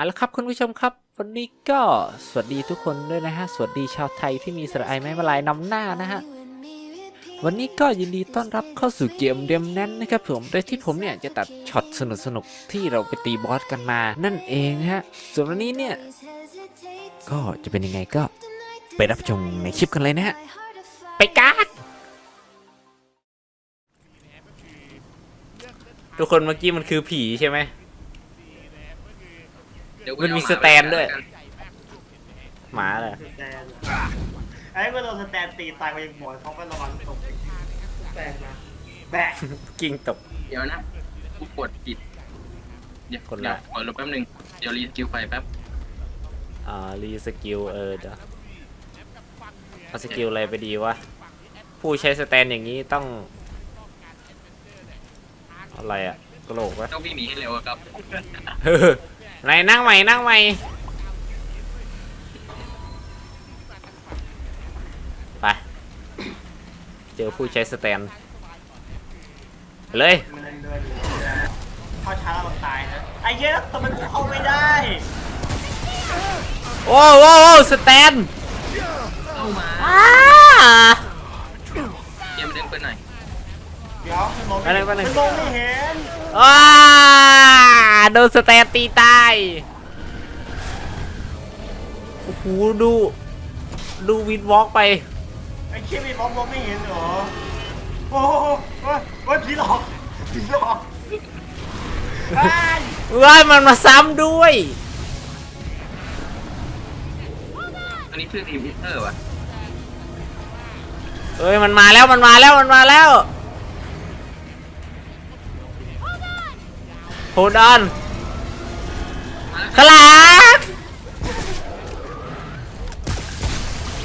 เอาละครับคุณผู้ชมครับ วันนี้ก็สวัสดีทุกคนด้วยนะฮะ สวัสดีชาวไทยที่มีสระไอไม้มาลายนำหน้านะฮะ วันนี้ก็ยินดีต้อนรับเข้าสู่เกมเดมแนนนะครับผมโดยที่ผมเนี่ยจะตัดช็อตสนุกๆที่เราไปตีบอสกันมา นั่นเองนะฮะ ส่วนวันนี้เนี่ย ก็จะเป็นยังไงก็ไปรับชมในคลิปกันเลยนะฮะ ไปกันทุกคนเมื่อกี้มันคือผีใช่ไหม เดี๋ยวกูมันมีเอาหาสแตนด้วยไปกัหมาเลยสแตนไอ้เมื่อโดนสแตนตีตายไปยังหมอนเขาก็ระวังตกแบกนะแบกกิ้งตก เดี๋ยวนะกูกดผิด เดี๋ยวกดละเดี๋ยวขอลบแป๊บนึง เดี๋ยวรีสกิลไฟแป๊บอ่ารีสกิลเออเดี๋ยวเอาสกิลอะไรไปดีวะ ผู้ใช้สแตนอย่างนี้ต้อง อะไรอะกระโหลกวะต้องวิ่งหนีให้เร็วอะครับ เฮ้อ ไหนนั่งใหม่นั่งใหม่ไป เจอผู้ใช้สแตนไปเลย มันเดินอยู่เข้าช้าแล้วมันตายนะไอ้เหี้ยทำไมกูเข้าไม่ได้โอ้โอ้โอ้สแตนเข้ามาอ้าเกมเดินไปหน่อยเดี๋ยวมันมองไปเลยไปเลยมันมองไม่เห็นว้า โดนสแตนตีตาย โอ้โห ดู ดูวินวอล์กไป ไอ้เชี่ยมีมองมองไม่เห็นเหรอ โอ้โหโอ้ยโอ้ยผีหลอกผีหลอกไอ้ยเว้ยมันมาซ้ำด้วย อันนี้ชื่อทีมพิเตอร์วะเอ้ยมันมาแล้วมันมาแล้วมันมาแล้ว โฮดอนขางหลาง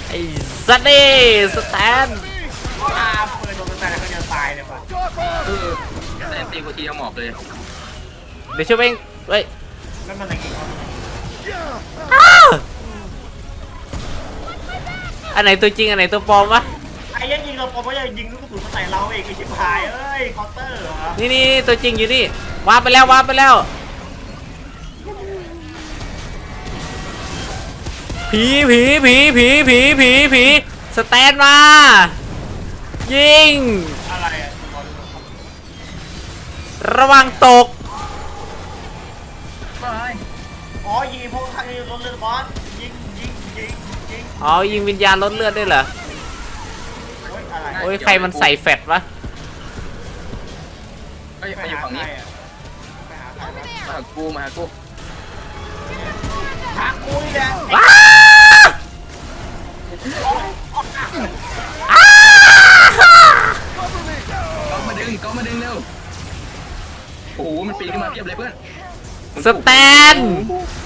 ไอ้สัตว์นี่สแตนตาเปิดโดนสแตนแล้วก็จะตายเลยว่ะเออแต่ตีกูทีเอาหมอบเลยเดี๋ยวช่วยเองเฮ้ยแล้วมันอะไรกินเขาอ้าวอันไหนตัวจริงอันไหนตัวปลอมวะไอ้เหี้ยังยิงเราปอมก็ยังยิงลูกกระสุนมาใส่เราเองไอ้ชิบหายเอ้ยเคาน์เตอร์เหรอนี่นี่นี่ตัวจริงอยู่นี่ วาร์ปไปแล้ววาร์ปไปแล้วผีผีผีผีผีผีผีสแตนมา ยิง อะไรอะรอดูครับระวังตกไปอ๋อยิงพวกทางนี้รถเรือบอสยิงยิงยิงยิงอ๋อยิงวิญญาณลดเลือดด้วยเหรอโอ้ยอะไรโอ้ยใครมันใส่แฟตวะไปไปอยู่ฝั่งนี้ไปหาใครวะ มาหากูมาหากูหากูนี่แหละว้าอ้าก็มาดึงก็มาดึงเร็วโอ้โหมันปีนขึ้นมาเพียบเลยเพื่อนสแตน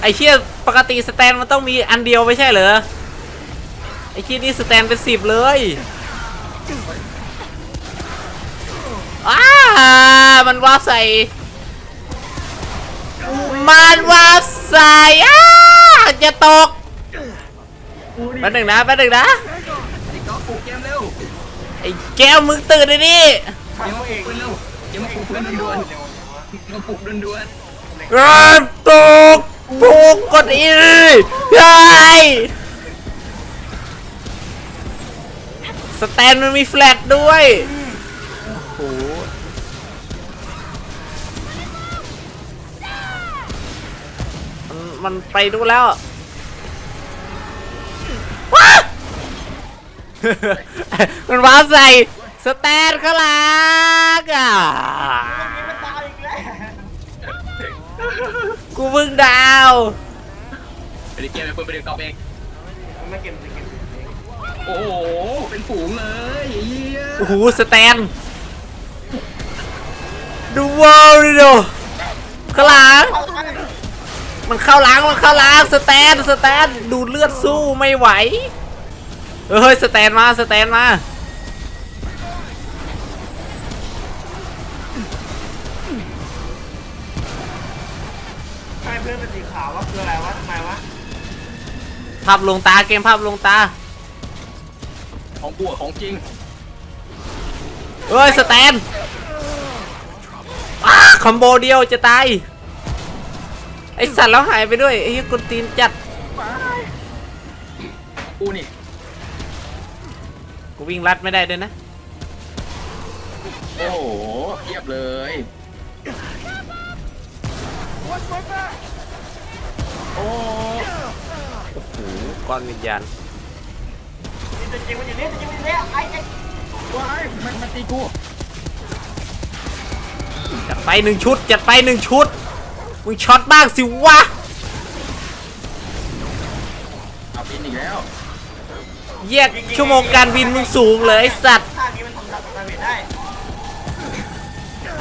ไอเชี่ยปกติสแตนมันต้องมีอันเดียวไม่ใช่เหรอไอเชี่ยนี่สแตนเป็นสิบเลยอ้ามันว่าบใส่ มันว่าบใส่อ้าจะตกแป๊บหนึ่งนะแป๊บหนึ่งนะ ไอ้ก็ปลุกเกมเร็วไอ้แก้วมึงตื่นเลยนี่เกมมาปลุกเพื่อนเร็วเกมมาปลุกเพื่อนด่วนๆมาปลุกด่วนกระตุกปุกกดอีไยสแตนมันมีแฟลชด้วยโมันมันไปดูแล้วว้ามันว้าร์ปใส่สแตนเขาลักอะนี่มันตายอีกแล้วกูเพิ่งดาวๆไปดิเกมไปเพื่อนไปดึงกอบเองมันไม่เก็บมันเก็บโอ้โห เป็นฝูงเลยไอ้เหี้ยโอ้โหสแตนดูวอลดิโดข้างหลังเอาไป มันเข้าหลังมันเข้าหลังสแตนสแตนดูดเลือดสู้ไม่ไหวเฮ้ยสแตนมาสแตนมาทำไมเพื่อนเป็นสีขาววะคืออะไรวะทำไมวะภาพลวงตาเกมภาพลวงตาของกูอะของจริงเฮ้ยสแตนอ้าคอมโบเดียวจะตาย ไอไอสัตว์แล้วหายไปด้วยไอ้เหี้ยกวนตีนจัดกูนี่กูวิ่งลัดไม่ได้ด้วยนะโอ้โหเทียบเลยโอ้โอ้โหก้อนวิญญาณนี่ตัวจริงมันอยู่นี่ตัวจริงมันอยู่นี่ไอ้ไอ้ว้ายมันมันตีกูจัดไปหนึ่งชุดจัดไปหนึ่งชุด มึงช็อตบ้างสิวะเอาบินอีกแล้วแยกชั่วโมงการบินมึงสูงเลยไอ้สัตว์ ท่านี้มันทำดาเมจได้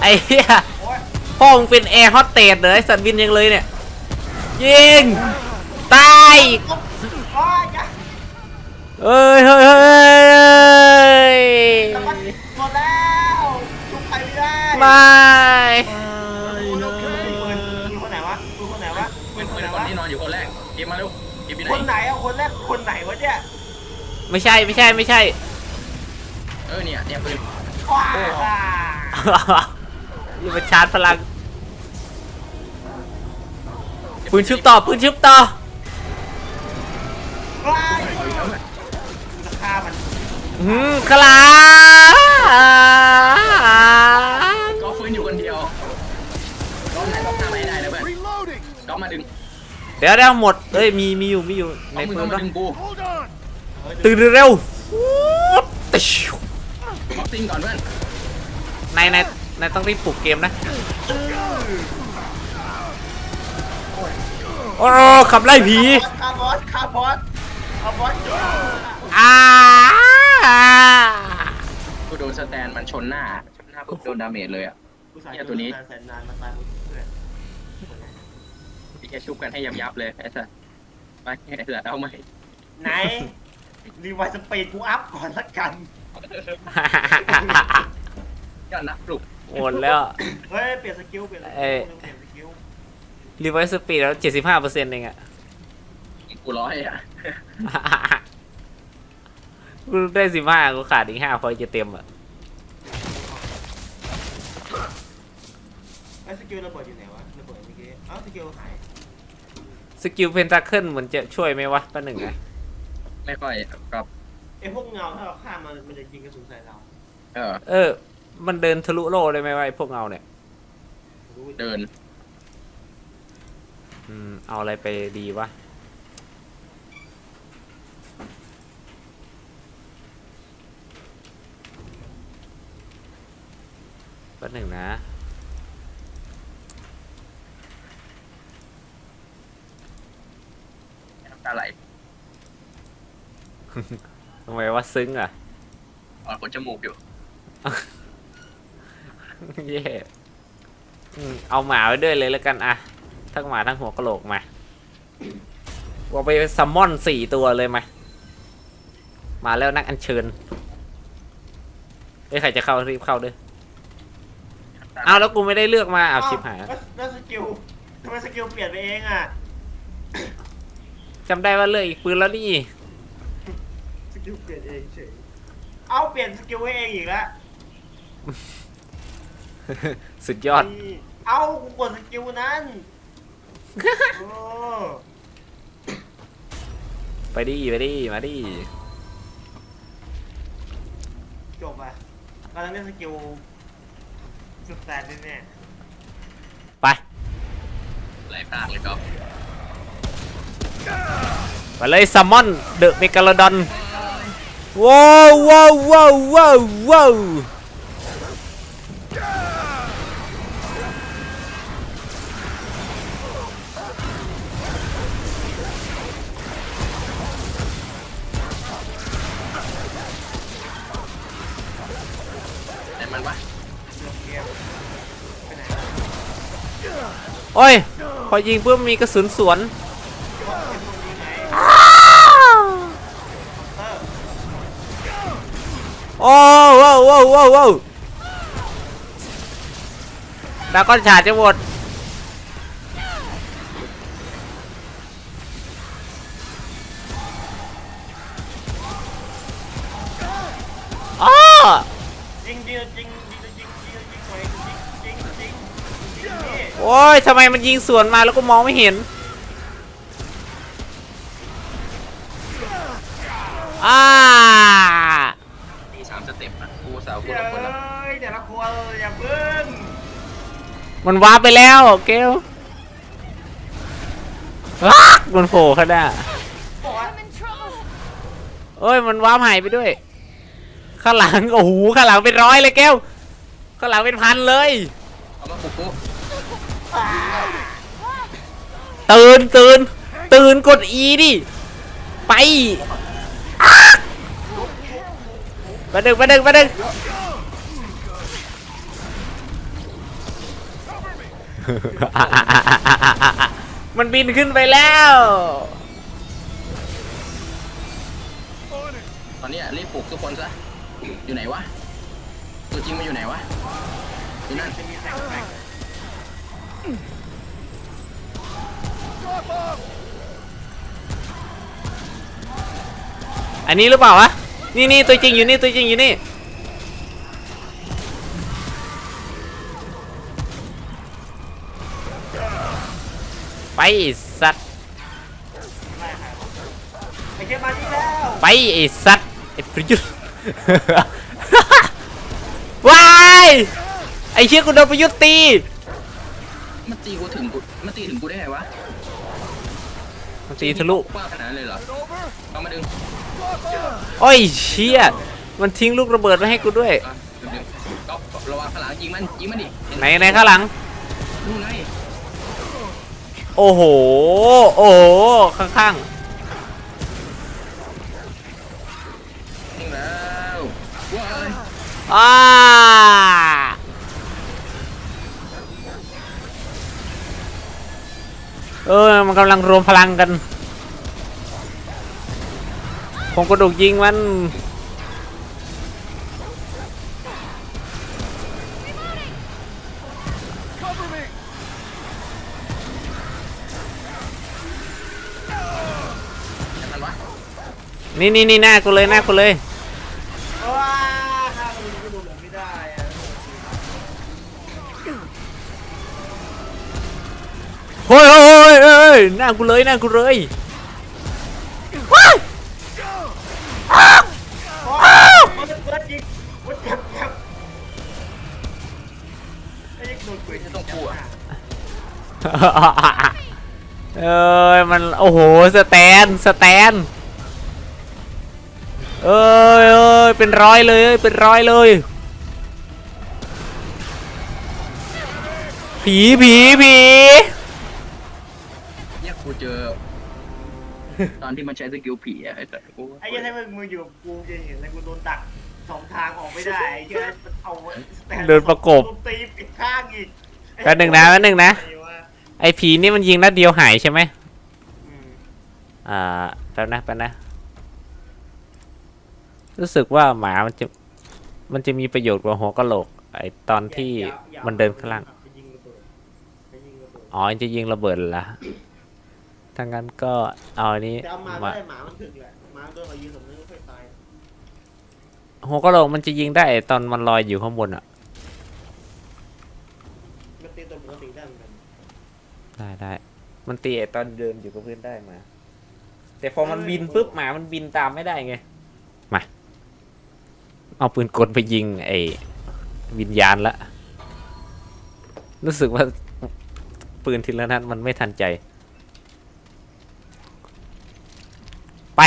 ไอ้เหี้ยโอ้ยพ่อมึงเป็นแอร์โฮสเตสเหรอไอ้สัตว์บินยังเลยเนี่ย ยิง ตายโอ้ยจ้ะเอ้ยเฮ้ยเฮ้ยแล้วมันหมดแล้วชุบใครไม่ได้ไม่ปื ไม่ใช่ไม่ใช่ไม่ใช่ เออเนี่ยเนี่ยปืนว้าอย่ามาชาร์จพลังปืนชุบต่อปืนชุบต่อว้ายเอาอีกแล้วเนี่ยราคามันอืมคลาก็ฟื้นอยู่คนเดียวก็ไหนก็ฆ่าไม่ได้แล้วเพื่อนก็มาดึงเดี๋ยวเดี๋ยวหมดเอ้ยมีมีอยู่มีอยู่ในก็มึงปืก็นมาปะดึงกู ตื่นเร็ววูบติชิวบ็อกซิ่งก่อนเพื่อนนายนายนายต้องรีบปลุกเกมนะโอ้ขับไล่ผี คาร์บอสคาร์บอสคาร์บอสอ่ากูโดนสแตนมันชนหน้า ชนหน้าปุ๊บโดนดาเมจเลยอะ เนี่ยตัวนี้ แสนนานมาตายหมดเพื่อนพี่แค่ชุบกันให้ยับยับๆเลยไอ้สัสไปไอ้สัสเอาไหมไหน รีไวซ์สปีดกูอัพก่อนละกัน ยอดนักปลุกหมดแล้ว เฮ้ย เปลี่ยนสกิล เปลี่ยนสเอ้กิลยเปลี่ยนสกิลรีไวซ์สปีดแล้ว75เปอร์เซ็นต์เองอะกูร้อยอะกูได้สิบห้ากูขาดอีกห้าพอจะเต็มอะไอ้สกิลระเบิดอยู่ไหนวะ ระเบิดเมื่อกี้ เอ้าสกิลหาย สกิลเพนตาเคิลเหมือนจะช่วยไหมวะป้าหนึ่งไง ไม่ค่อยกับไอ้พวกเงาถ้าเราฆ่ามันมันจะยิงกระสุนใส่เราเออ เออ มันเดินทะลุโลกได้ไหมวะไอ้พวกเงาเนี่ย รู้เดินอืม เอาอะไรไปดีวะป้าหนึ่งนะ น้ำตาไหล ทำไมว่าซึ้งอะอ่อนขนจมูกอยู่เย่อืมเอาหมาไว้ด้วยเลยแล้วกันอะทั้งหมาทั้งหัวกะโหลกมาว่าไปซัมมอนสี่ตัวเลยมามาแล้วนักอัญเชิญเอ้ยใครจะเข้ารีบเข้าด้วยเอาแล้วกูไม่ได้เลือกมาเอาชิบหายแล้วแล้วสกิลทำไมสกิลเปลี่ยนไปเองอะจำได้ว่าเลือกอีกปืนแล้วนี่ส กิลเปลี่ยนเองเฉย เอาเปลี่ยนสกิลให้เองอีกแล้วสุดยอด นี่เอากูกดสกิลนั้นโอ้ไปดิไปดิมาดิจบอะกำลังเล่นสกิลสุดแสนแน่ไป ไหลพลาดเลยก็ไปเลยซัมมอนเดอะเมกาโลดอน ว้าวว้าวว้าวว้าวว้าวแต่มันวะๆลงเกมไปไหนโอ้ย พอยิงปุ๊บมีกระสุนสวน ว้าวว้าวว้าวดราก้อนฉาดจะหมดอ้อจริงจริงจริงจริงจริงจริงจริงจริงจริงจริงจริงนี่โอ้โอ้ยทำไมมันยิงสวนมาแล้วก็มองไม่เห็น มันวาร์ปไปแล้วเกลวักมันโผล่ข้างหน้าบอกว่า I'm in trouble. เอ้ยมันวาร์ปหายไปด้วย ข้างหลังโอ้โหข้างหลังเป็นร้อยเลยแก้วข้างหลังเป็นพันเลยเอามาปลุกกูตื่นตื่นตื่นกด E ดิไปมาดึงมาดึงมาดึง มันบินขึ้นไปแล้ว ตอนนี้รีบปลุกทุกคนซะ อยู่ไหนวะ ตัวจริงมันอยู่ไหนวะอยู่นั่นจะมีแสงแสงอันนี้หรือเปล่าวะ นี่นี่ตัวจริงอยู่นี่ตัวจริงอยู่นี่ สัตว์ไอ้เกมมาดีแล้วไปไอ้สัตว์ไอ้ประยุทธ์ ว้ายไอ้เชี่ยกูโดนประยุทธ์ตีมันตีกูถึงกูมันตีถึงกูได้ไงวะมันตีทะลุกว้างขนาดนั้นเลยเหรอเอามาดึงโอ้ยเชี่ยมันทิ้งลูกระเบิดไว้ให้กูด้วย อะดึงดึงก็ระวังข้างหลังยิงมันยิงมันดิเห็ไหนไหนข้างหลังนู่นไง โอ้โห โอ้โห ข้างยิงแล้วว้ายๆอ่าเออ มันกำลังรวมพลังกัน ผมกระดูกยิงมัน นี่นี่นี่หน้ากูเลยหน้ากูเลย ว้าข้ามันก็ดูเหลือไม่ได้อะเฮ้ยเฮ้ยเฮ้ยหน้ากูเลยหน้ากูเลยว้ายโอ้ยมันเปิดยิงมันเจ็บเจ็บไอ้ยิงโดนปืนจะต้องกลัวเอ้ยมันโอ้โหสแตนสแตน เอ้ยเอ้ยเป็นร้อยเลยเป็นร้อยเลย ผีผีผีเนี่ยกูเจอ ตอนที่มันใช้สกิลผีอะไอ้แต่กูไอ้ยันให้มึงมืออยู่กับกูจะเห็นเลยกูโดนดักสองทางออกไม่ได้ไอ้ยันเอาแต่เดินประกบโดนตีปิดข้างอีกแป๊บหนึ่งนะแป๊บหนึ่งนะ ไอ้วไอผีนี่มันยิงนัดเดียวหายใช่ไหมอืมอ่าแป๊บนะแป๊บนะ รู้สึกว่าหมามันจะมันจะมีประโยชน์กว่าหัวกะโหลก ไอตอนที่อย่าอย่ามันเดินข้างล่างจะยิงระเบิดจะยิงระเบิดอ๋อจะยิงระเบิดเหรอละถ้างั้นก็เอาอันนี้จะเอามามาได้หมามันถึกแหละหมาโดนเอายิงสมนึกค่อยตายหัวกะโหลกมันจะยิงได้ตอนมันลอยอยู่ข้างบนอะ มันตีตัวปกติได้เหมือนกันได้ได้ มันตีไอ้ตอนเดินอยู่กับเพื่อนได้มา แต่พอมันบินปุ๊บหมามันบินตามไม่ได้ไงมา เอาปืนกลไปยิงไอ้วิญญาณละ รู้สึกว่าปืนทีละนัดมันไม่ทันใจ ไป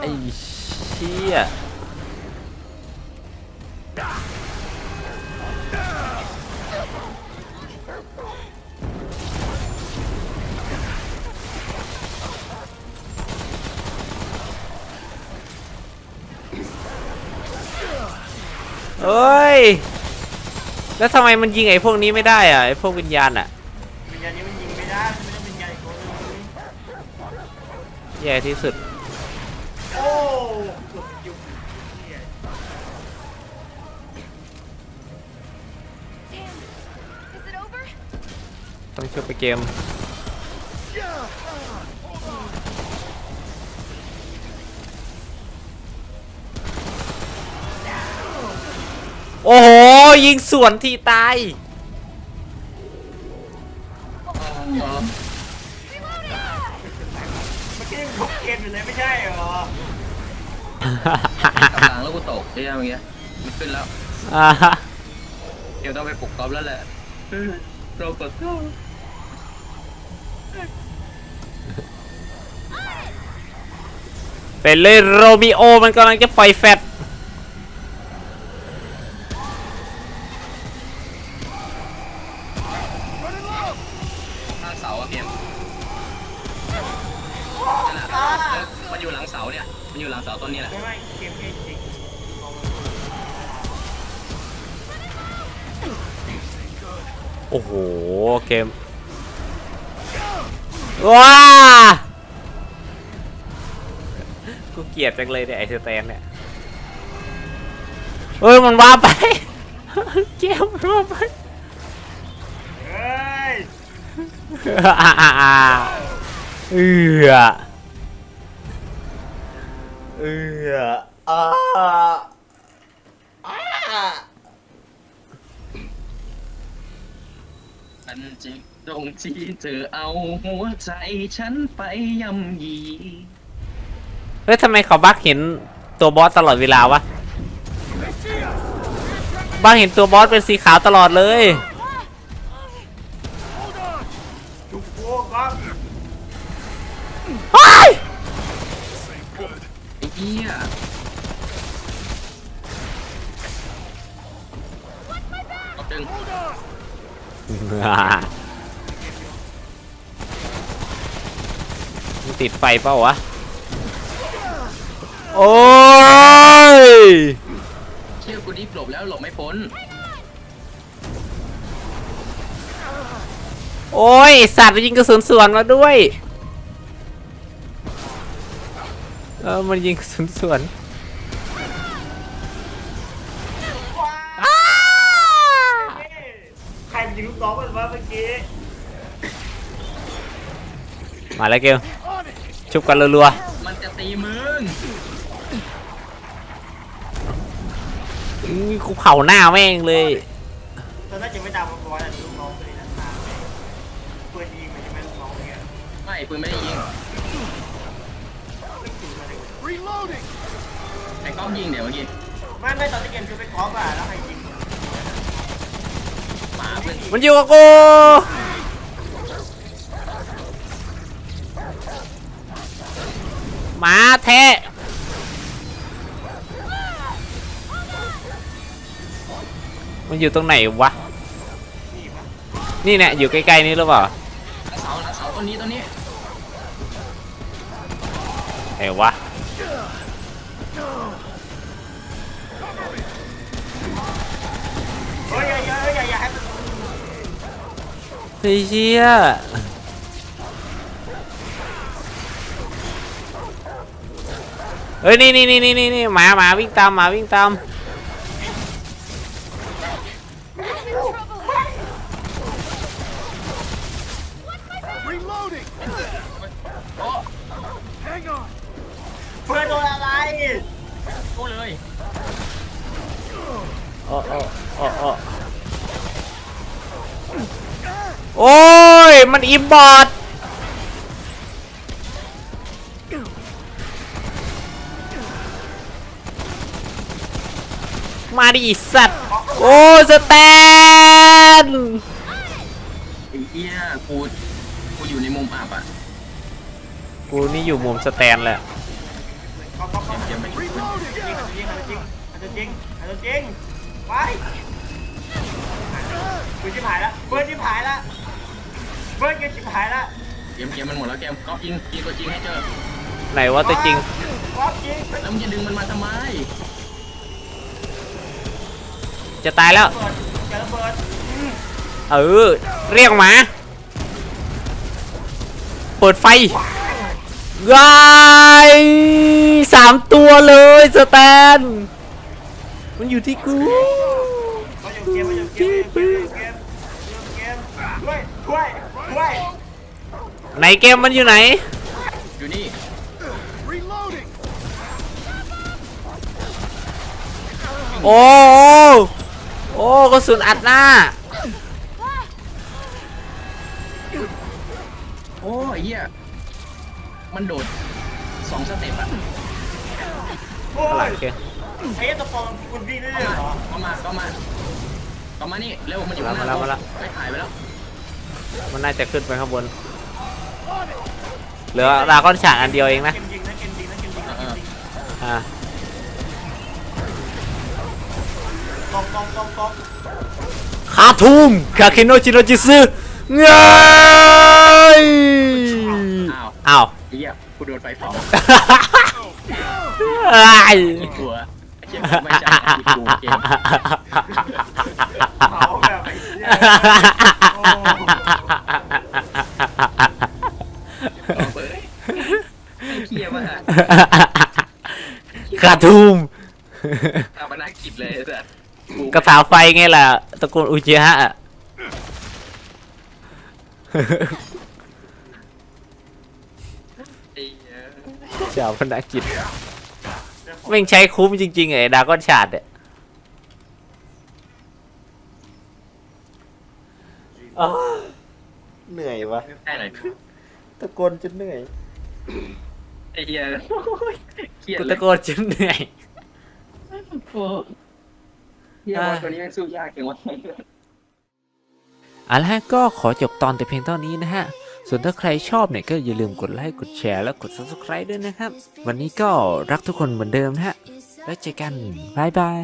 ไอ้เชี่ย เอ้ย แล้วทำไมมันยิงไอ้พวกนี้ไม่ได้อะไอ้พวกวิญญาณอะวิญญาณนี้มันยิงไม่ได้มันต้องเป็นวิญญาณอีกตัวหนึงแย่ที่สุด โอ้เกือบยุบเนี่ย Damn. Is it over? ต้องช่วยไปเกม โอ้โห ยิงสวนทีตายอ๋อเมื่อกี้ยังทุบเกมอยู่เลยไม่ใช่เหรอกำลังแล้วกูตกไอ้ยังเมื่อกี้มันขึ้นแล้ว อ่าฮะเดี๋ยวต้องไปปลุกกอล์ฟแล้วแหละเออเรากดเข้าเป็นเลยโรมิโอมันกำลังจะปล่อยแฟต อยู่หลังเสาต้นนี้แหละ ไม่ไม่เกมเกมจริงโอ้โห เกม ว้ากูเกลียดจังเลยเนี่ยไอสแตนเนี่ย เฮ้ย มันว้าไป เกมมันว้าไป เฮ้ย เอือ เอออ่าอ่าฉันจริงตรงที่เธอเอาหัวใจฉันไปย่ำยีเฮ้ยทำไมเขาบักเห็นตัวบอสตลอดเวลาวะบักเห็นตัวบอสเป็นสีขาวตลอดเลย ไอ้เหี้ยเอาดึงมันติดไฟเปล่าวะ โอ้ย เชี่ยกูดิฟหลบแล้วหลบไม่พ้นโอ้ย สัตว์มันยิงกระสุนสวนมาด้วย เออมันยิงกระสุนสวนอ้าใครมันยิงลูกน้องมันวะเมื่อกี้มาแล้วเกลชุบกันรัวมันจะตีมึงๆอื้อกูเผาหน้าแม่งเลย ตอนนั้นยังไม่ตามมาบอลแต่ลูกน้องตัวนี้นั่นตามเลยเปิดยิงมันจะไม่ลูกน้องเนี่ยไม่ปืนไม่ได้ยิง อ้ก๊อฟยิงเดี๋ยวเมื่อกี้ไม่ไม่ตอนที่เกมชุดไปกอล์ฟอะแล้วใครยิงหมาเพื่อนมันอยู่กับกูหมาแทะมันอยู่ตรงไหนวะนี่ปะนี่เนี่ยอยู่ใกล้ๆนี่หรือเปล่าหลังเสาหลังเสาต้นนี้ต้นนี้ไหนวะ เฮ้ยเชี่ยเฮ้ยนี่นี่นี่นี่นี่หมาหมาวิ่งตามหมาวิ่งตามโอ้เพื่อนโดนอะไรกูเลยโอ้โอ้โอ้ โอ้โอ้ย มันอิมบอร์ดมาดิอีสัตว์ โอ้สแตนไอ้เหี้ยกูกูอยู่ในมุมอับอะกูนี่อยู่มุมสแตนแหละก๊อฟก๊อฟก๊อฟเดี๋ยวไม่จริงจริงจริงจริงจริงไปเปิดชิบหายแล้วเปิดชิบหายแล้ว เปิดเกมชิบหายแล้วเกมเกมมันหมดแล้วเกมก๊อฟยิงยิงตัวจริงให้เจอ ไหนว่าตัวจริง ก๊อฟยิงแล้วมึงจะดึงมันมาทำไม จะตายแล้ว เปิดเจอเปิดเออ เรียกหมา เปิดไฟกายสามตัวเลยสแตน มันอยู่ที่กู มาอยู่เกมมาอยู่เกมมาอยู่เกมมาอยู่เกมช่วยช่วย ช่วยไหนเกมมันอยู่ไหน อยู่นี่ โอ้อ้กระสุนอัดหน้า โอ้ยเหี้ย มันโดดสองสเต็ปอะโอ้อะไรยโอเคไอ้ตะปองคุณวิ่งได้เลยเหรอ ก็มาก็มาก็มานี่ เร็วมันอยู่ข้างหน้ามาแล้วมาแล้ว ไปถ่ายไปแล้ว มันน่าจะขึ้นไปข้างบน เหลือดราก้อนฉากอันเดียวเองนะเกมจริงนะเกมจริงนะเกมจริงนะเกมจริงอ่า กองกองกองกองคาทูมคาเคโนจิโรจิซึเงยอ้าวอ้าวไอ้เหี้ยกูโดนไฟเผาไอ้ายอีกตัวไอ้เหี้ยไม่ใช่อีกกูเกมเผาแบบไอ้เหี้ยโอ้ เอาเว้ยไอ้เหี้ยมากคาทูมทำมานากิจเลยไอ้สัสกูกระถาไฟไงล่ะตระกูลอุจิฮะอะไอ้เหี้ย เจ้าพนักกิจแม่งใช้คุ้มจริงๆไอ้ดราก้อนชาดเนี่ยอ้าว เหนื่อยวะได้เลยตะโกนจนเหนื่อยไอ้เหี้ยเครียดกูเลตะยโกนจนเหนื่อย โอ้เหี้ยบอลตัวนี้แม่งสู้ยากจังวะ เอาละฮะก็ขอจบตอนแต่เพียงเท่านี้นะฮะ ส่วนถ้าใครชอบเนี่ยก็อย่าลืมกดไลค์ กดแชร์และกด subscribe ด้วยนะครับ วันนี้ก็รักทุกคนเหมือนเดิมนะฮะ แล้วเจอกัน บ๊ายบาย